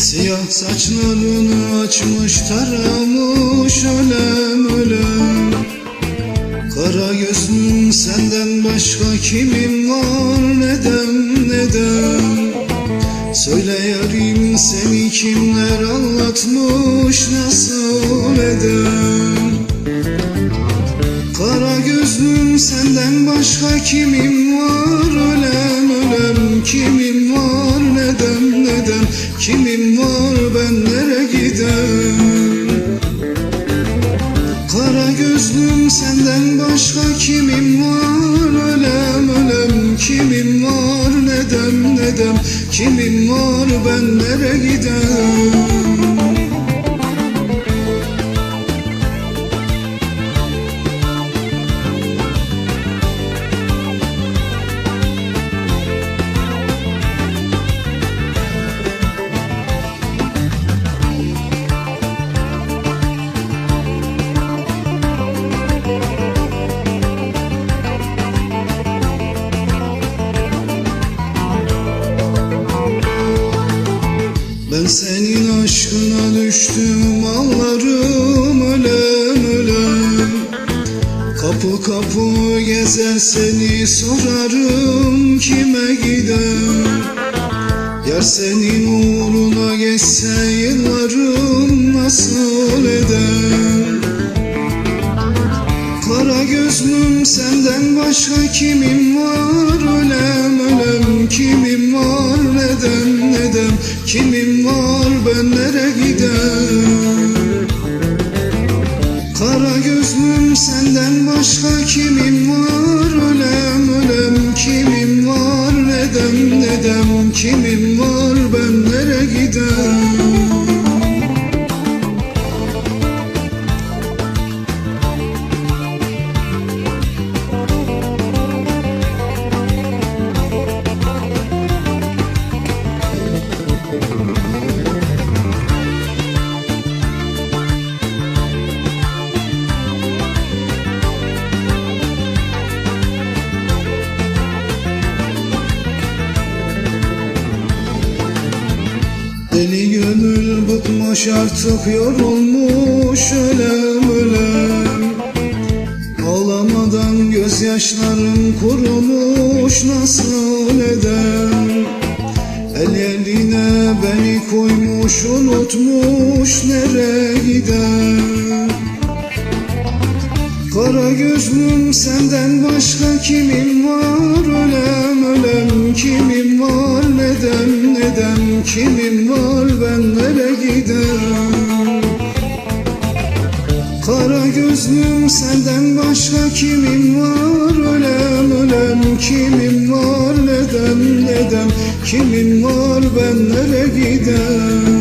Saçlarını açmış taramış ölem ölem Kara gözlüm senden başka kimim var? Neden neden? Söyle yarim seni kimler anlatmış nasıl eden Kara gözlüm senden başka kimim var? Ölem ölem neden Kimim var ben nere gidem Kara gözlüm senden başka kimim var? Ölem ölem Kimim var? Neden neden Kimim var? Ben nere gidem Ben senin aşkına düştüm ağlarım ölem ölem Kapı kapı gezer seni sorarım kime gider Yar senin uğruna geçse yıllarım nasıl eder Kara gözlüm senden başka kimim var? Ölem ölem Kimim var? Neden neden Kimim Kara gözlüm senden başka kimim var? Ölem ölem Kimim var? Neden neden Kimim Deli gönül bıkmış artık yorulmuş ölem ölem Ağlamadan gözyaşlarım kurumuş nasıl eder El eline beni koymuş unutmuş nereye gider Kara gözlüm senden başka kimim var? Ölem ölem Kimim var? Neden neden Kimim var ben nere giderim Kara gözlüm senden başka kimim var? Ölem ölem Kimim var? Neden neden Kimim var? Ben nere giderim